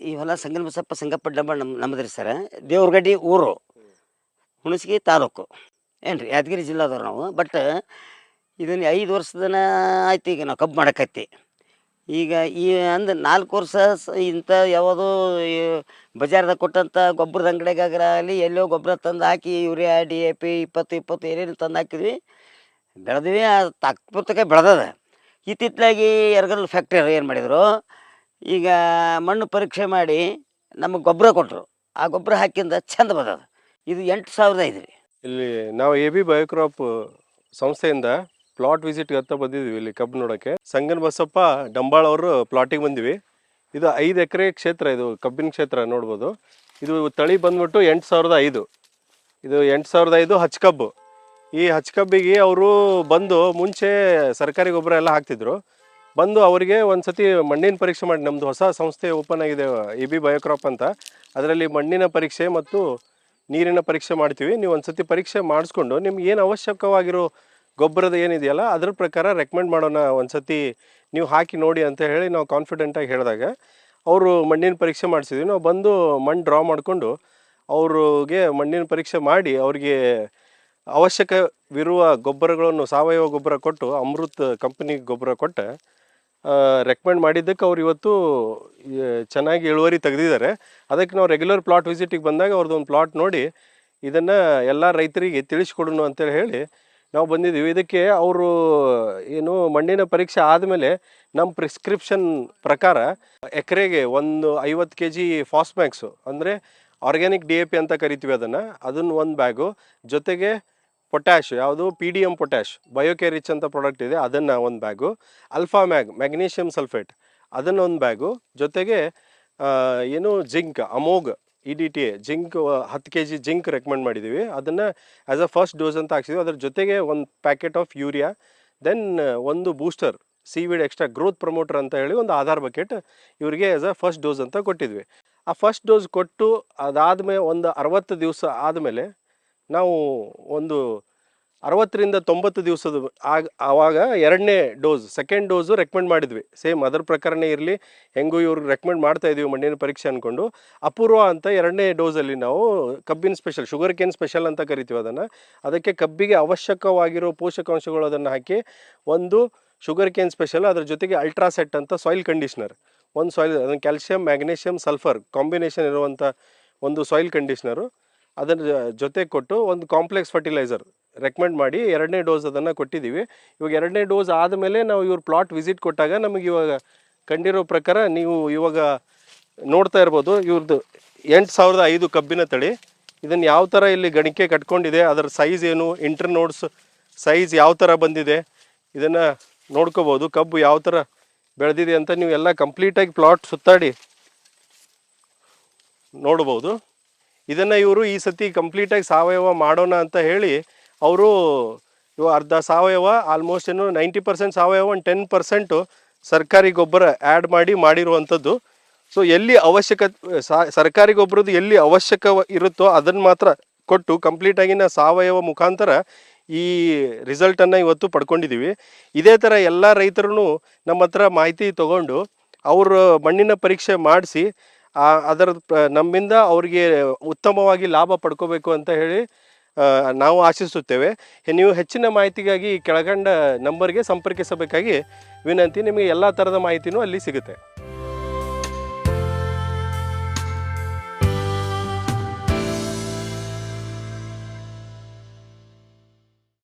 ಈ ಹೊಲ ಸಂಗನ ಬಸಪ್ಪ ಸಂಗಪ್ಪ ನಮ್ಮ ನಮ್ಮದ್ರಿ ಸರ್. ದೇವ್ರಗಡ್ಡಿ ಊರು. ಹುಣಸಗಿ ತಾಲೂಕು. ಏನು ರೀ ಯಾದಗಿರಿ ಜಿಲ್ಲಾದವ್ರು ನಾವು. ಬಟ್ ಇದನ್ನು ಐದು ವರ್ಷದನ ಆಯ್ತು ಈಗ ನಾವು ಕಬ್ಬು ಮಾಡಕತ್ತಿ. ಈಗ ಈ ಅಂದ್ ನಾಲ್ಕು ವರ್ಷ ಇಂಥ ಯಾವುದೋ ಬಜಾರ್ದಾಗ ಕೊಟ್ಟಂಥ ಗೊಬ್ಬರದ ಅಂಗಡಿಗಾಗಲಿ ಎಲ್ಲೋ ಗೊಬ್ಬರ ತಂದು ಹಾಕಿ ಯೂರಿಯಾ, ಡಿ ಎ ಪಿ ಇಪ್ಪತ್ತು ಇಪ್ಪತ್ತು ಏನೇನು ತಂದು ಹಾಕಿದ್ವಿ. ಬೆಳೆದ್ವಿ ತಕ್ಕ ಬೆಳೆದದ. ಇತ್ತಿತ್ತಲಾಗಿ ಎರಗಲ್ ಫ್ಯಾಕ್ಟ್ರಿ ಏನು ಮಾಡಿದರು ಈಗ ಮಣ್ಣು ಪರೀಕ್ಷೆ ಮಾಡಿ ನಮಗೆ ಗೊಬ್ಬರ ಕೊಟ್ಟರು ಆ ಗೊಬ್ಬರ ಹಾಕಿಂದ ಚಂದ ಬಂದದ. ಇದು ಎಂಟು ಸಾವಿರದ ಐದು ರೀ. ಇಲ್ಲಿ ನಾವು ಎ ಬಿ ಬಯೋಕ್ರಾಪ್ ಸಂಸ್ಥೆಯಿಂದ ಪ್ಲಾಟ್ ವಿಸಿಟ್ಗೆ ಅಂತ ಬಂದಿದ್ವಿ ಇಲ್ಲಿ ಕಬ್ಬು ನೋಡೋಕ್ಕೆ. ಸಂಗನ್ ಬಸಪ್ಪ ಡಂಬಾಳ್ ಅವರು ಪ್ಲಾಟಿಗೆ ಬಂದಿವಿ. ಇದು ಐದು ಎಕರೆ ಕ್ಷೇತ್ರ ಇದು ಕಬ್ಬಿನ ಕ್ಷೇತ್ರ ನೋಡ್ಬೋದು. ಇದು ತಳಿ ಬಂದ್ಬಿಟ್ಟು ಎಂಟು ಸಾವಿರದ ಐದು. ಇದು ಎಂಟು ಸಾವಿರದ ಐದು ಹಚ್ಕಬ್ಬು ಈ ಹಚ್ಕಬ್ಬಿಗೆ ಅವರು ಬಂದು ಮುಂಚೆ ಸರ್ಕಾರಿ ಗೊಬ್ಬರ ಎಲ್ಲ ಹಾಕ್ತಿದ್ರು. ಬಂದು ಅವರಿಗೆ ಒಂದು ಸತಿ ಮಣ್ಣಿನ ಪರೀಕ್ಷೆ ಮಾಡಿ ನಮ್ಮದು ಹೊಸ ಸಂಸ್ಥೆ ಓಪನ್ ಆಗಿದೆ, ಎ ಬಿ ಬಯೋಕ್ರಾಪ್ ಅಂತ. ಅದರಲ್ಲಿ ಮಣ್ಣಿನ ಪರೀಕ್ಷೆ ಮತ್ತು ನೀರಿನ ಪರೀಕ್ಷೆ ಮಾಡ್ತೀವಿ. ನೀವು ಒಂದು ಸತಿ ಪರೀಕ್ಷೆ ಮಾಡಿಸ್ಕೊಂಡು ನಿಮ್ಗೆ ಏನು ಅವಶ್ಯಕವಾಗಿರೋ ಗೊಬ್ಬರದ ಏನಿದೆಯಲ್ಲ, ಅದ್ರ ಪ್ರಕಾರ ರೆಕಮೆಂಡ್ ಮಾಡೋಣ ಒಂದು ಸತಿ ನೀವು ಹಾಕಿ ನೋಡಿ ಅಂತ ಹೇಳಿ ನಾವು ಕಾನ್ಫಿಡೆಂಟಾಗಿ ಹೇಳಿದಾಗ ಅವರು ಮಣ್ಣಿನ ಪರೀಕ್ಷೆ ಮಾಡಿಸಿದ್ವಿ. ನಾವು ಬಂದು ಮಣ್ಣು ಡ್ರಾ ಮಾಡಿಕೊಂಡು ಅವ್ರಿಗೆ ಮಣ್ಣಿನ ಪರೀಕ್ಷೆ ಮಾಡಿ ಅವರಿಗೆ ಅವಶ್ಯಕವಿರುವ ಗೊಬ್ಬರಗಳನ್ನು, ಸಾವಯವ ಗೊಬ್ಬರ ಕೊಟ್ಟು, ಅಮೃತ್ ಕಂಪನಿ ಗೊಬ್ಬರ ಕೊಟ್ಟು. ರೆಕಮೆಂಡ್ ಮಾಡಿದ್ದಕ್ಕೆ ಅವ್ರು ಇವತ್ತು ಚೆನ್ನಾಗಿ ಇಳುವರಿ ತೆಗೆದಿದ್ದಾರೆ. ಅದಕ್ಕೆ ನಾವು ರೆಗ್ಯುಲರ್ ಪ್ಲಾಟ್ ವಿಸಿಟಿಗೆ ಬಂದಾಗ ಅವ್ರದ್ದು ಒಂದು ಪ್ಲಾಟ್ ನೋಡಿ, ಇದನ್ನು ಎಲ್ಲ ರೈತರಿಗೆ ತಿಳಿಸ್ಕೊಡೋಣ ಅಂತೇಳಿ ಹೇಳಿ, ನಾವು ಬಂದಿದ್ದೀವಿ. ಇದಕ್ಕೆ ಅವರು, ಏನು ಮಣ್ಣಿನ ಪರೀಕ್ಷೆ ಆದಮೇಲೆ ನಮ್ಮ ಪ್ರಿಸ್ಕ್ರಿಪ್ಷನ್ ಪ್ರಕಾರ ಎಕರೆಗೆ ಒಂದು ಐವತ್ತು ಕೆ ಜಿ ಫಾಸ್ಮ್ಯಾಕ್ಸು ಅಂದರೆ ಆರ್ಗ್ಯಾನಿಕ್ ಡಿ ಎ ಪಿ ಅಂತ ಕರಿತೀವಿ ಅದನ್ನು. ಅದನ್ನು ಒಂದು ಬ್ಯಾಗು ಜೊತೆಗೆ ಪೊಟ್ಯಾಶ್ ಯಾವುದು? ಪಿ ಡಿ ಎಂ ಪೊಟ್ಯಾಶ್ ಬಯೋಕೆ ರಿಚ್ ಅಂತ ಪ್ರಾಡಕ್ಟ್ ಇದೆ. ಅದನ್ನು ಒಂದು bag alpha mag magnesium sulphate ಅದನ್ನು ಒಂದು ಬ್ಯಾಗು ಜೊತೆಗೆ ಏನು? Zinc Amogh E D T A zinc ಹತ್ತು ಕೆ ಜಿ ಜಿಂಕ್ ರೆಕಮೆಂಡ್ ಮಾಡಿದ್ದೀವಿ ಅದನ್ನು ಆ್ಯಸ್ ಅ ಫಸ್ಟ್ ಡೋಸ್ ಅಂತ ಹಾಕ್ಸಿದ್ವಿ. ಅದ್ರ ಜೊತೆಗೆ ಒಂದು ಪ್ಯಾಕೆಟ್ ಆಫ್ ಯೂರಿಯಾ ದೆನ್ ಒಂದು ಬೂಸ್ಟರ್ ಸಿ ವಿಡ್ ಎಕ್ಸ್ಟ್ರಾ ಗ್ರೋತ್ ಪ್ರಮೋಟರ್ ಅಂತ ಹೇಳಿ ಒಂದು ಆಧಾರ್ ಬಕೆಟ್ ಇವರಿಗೆ ಆ್ಯಸ್ ಅ ಫಸ್ಟ್ ಡೋಸ್ ಅಂತ ಕೊಟ್ಟಿದ್ವಿ. ಆ ಫಸ್ಟ್ ಡೋಸ್ ಕೊಟ್ಟು ಅದಾದಮೇಲೆ ಒಂದು ಅರವತ್ತು ದಿವಸ ಆದಮೇಲೆ ನಾವು ಒಂದು ಅರವತ್ತರಿಂದ ತೊಂಬತ್ತು ದಿವಸದ ಆಗ, ಆವಾಗ ಎರಡನೇ ಡೋಸ್, ಸೆಕೆಂಡ್ ಡೋಸು ರೆಕಮೆಂಡ್ ಮಾಡಿದ್ವಿ. ಸೇಮ್ ಅದರ ಪ್ರಕಾರನೇ ಇರಲಿ, ಹೆಂಗೂ ಇವ್ರಿಗೆ ರೆಕಮೆಂಡ್ ಮಾಡ್ತಾ ಇದೀವಿ ಮಣ್ಣಿನ ಪರೀಕ್ಷೆ ಅಂದ್ಕೊಂಡು ಅಪೂರ್ವ ಅಂತ ಎರಡನೇ ಡೋಸಲ್ಲಿ ನಾವು ಕಬ್ಬಿನ ಸ್ಪೆಷಲ್ ಶುಗರ್ ಕೇನ್ ಸ್ಪೆಷಲ್ ಅಂತ ಕರಿತೀವಿ ಅದನ್ನು. ಅದಕ್ಕೆ ಕಬ್ಬಿಗೆ ಅವಶ್ಯಕವಾಗಿರೋ ಪೋಷಕಾಂಶಗಳು ಅದನ್ನು ಹಾಕಿ, ಒಂದು ಶುಗರ್ ಕೇನ್ ಸ್ಪೆಷಲ್ ಅದ್ರ ಜೊತೆಗೆ ಅಲ್ಟ್ರಾಸೆಟ್ ಅಂತ ಸಾಯಿಲ್ ಕಂಡೀಷ್ನರ್ ಒಂದು ಸಾಯಿಲ್ ಅದನ್ನು ಕ್ಯಾಲ್ಸಿಯಂ ಮ್ಯಾಗ್ನೇಷಿಯಂ ಸಲ್ಫರ್ ಕಾಂಬಿನೇಷನ್ ಇರುವಂಥ ಒಂದು ಸಾಯಿಲ್ ಕಂಡೀಷ್ನರು ಅದರ ಜೊತೆ ಕೊಟ್ಟು ಒಂದು ಕಾಂಪ್ಲೆಕ್ಸ್ ಫರ್ಟಿಲೈಸರ್ ರೆಕಮೆಂಡ್ ಮಾಡಿ ಎರಡನೇ ಡೋಸ್ ಅದನ್ನು ಕೊಟ್ಟಿದ್ದೀವಿ. ಇವಾಗ ಎರಡನೇ ಡೋಸ್ ಆದಮೇಲೆ ನಾವು ಇವ್ರ ಪ್ಲಾಟ್ ವಿಸಿಟ್ ಕೊಟ್ಟಾಗ ನಮಗೆ ಇವಾಗ ಕಂಡಿರೋ ಪ್ರಕಾರ ನೀವು ಇವಾಗ ನೋಡ್ತಾ ಇರ್ಬೋದು ಇವ್ರದ್ದು ಎಂಟು ಸಾವಿರದ ಐದು ಕಬ್ಬಿನ ತಳಿ. ಇದನ್ನು ಯಾವ ಥರ ಇಲ್ಲಿ ಗಣಿಕೆ ಕಟ್ಕೊಂಡಿದೆ, ಅದರ ಸೈಜ್ ಏನು ಇಂಟರ್ ನೋಡ್ಸ್ ಸೈಜ್ ಯಾವ ಥರ ಬಂದಿದೆ, ಇದನ್ನು ನೋಡ್ಕೋಬೋದು. ಕಬ್ಬು ಯಾವ ಥರ ಬೆಳೆದಿದೆ ಅಂತ ನೀವು ಎಲ್ಲ ಕಂಪ್ಲೀಟಾಗಿ ಪ್ಲಾಟ್ ಸುತ್ತಾಡಿ ನೋಡ್ಬೋದು. ಇದನ್ನು ಇವರು ಈ ಸತಿ ಕಂಪ್ಲೀಟಾಗಿ ಸಾವಯವ ಮಾಡೋಣ ಅಂತ ಹೇಳಿ ಅವರು ಅರ್ಧ ಸಾವಯವ ಆಲ್ಮೋಸ್ಟ್ ಏನು ನೈಂಟಿ ಪರ್ಸೆಂಟ್ ಸಾವಯವ ಒಂದು ಟೆನ್ ಪರ್ಸೆಂಟು ಸರ್ಕಾರಿ ಗೊಬ್ಬರ ಆ್ಯಡ್ ಮಾಡಿ ಮಾಡಿರುವಂಥದ್ದು. ಸೊ ಎಲ್ಲಿ ಅವಶ್ಯಕ ಸರ್ಕಾರಿ ಗೊಬ್ಬರದ್ದು ಎಲ್ಲಿ ಅವಶ್ಯಕ ಇರುತ್ತೋ ಅದನ್ನು ಮಾತ್ರ ಕೊಟ್ಟು ಕಂಪ್ಲೀಟಾಗಿನ ಸಾವಯವ ಮುಖಾಂತರ ಈ ರಿಸಲ್ಟನ್ನು ಇವತ್ತು ಪಡ್ಕೊಂಡಿದ್ದೀವಿ ಇದೇ ಥರ ಎಲ್ಲ ರೈತರೂ ನಮ್ಮ ಹತ್ರ ಮಾಹಿತಿ ತಗೊಂಡು ಅವರು ಮಣ್ಣಿನ ಪರೀಕ್ಷೆ ಮಾಡಿಸಿ ಅದರ ನಮ್ಮಿಂದ ಅವರಿಗೆ ಉತ್ತಮವಾಗಿ ಲಾಭ ಪಡ್ಕೋಬೇಕು ಅಂತ ಹೇಳಿ ನಾವು ಆಶಿಸುತ್ತೇವೆ. ನೀವು ಹೆಚ್ಚಿನ ಮಾಹಿತಿಗಾಗಿ ಕೆಳಗಂಡ ನಂಬರ್ಗೆ ಸಂಪರ್ಕಿಸಬೇಕಾಗಿ ವಿನಂತಿ. ನಿಮಗೆ ಎಲ್ಲ ಥರದ ಮಾಹಿತಿನೂ ಅಲ್ಲಿ ಸಿಗುತ್ತೆ.